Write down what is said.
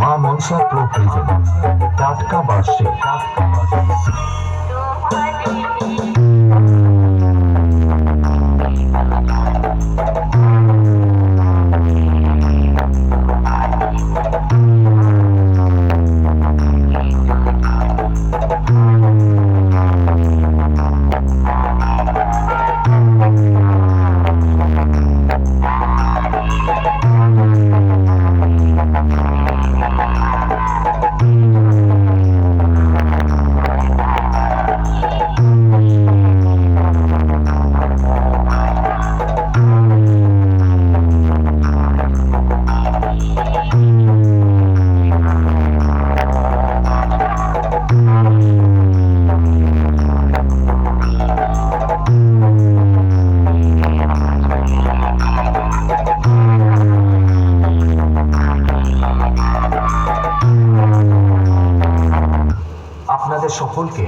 মা মনসা প্রো টাটকা বার্ষে আপনাদের সকলকে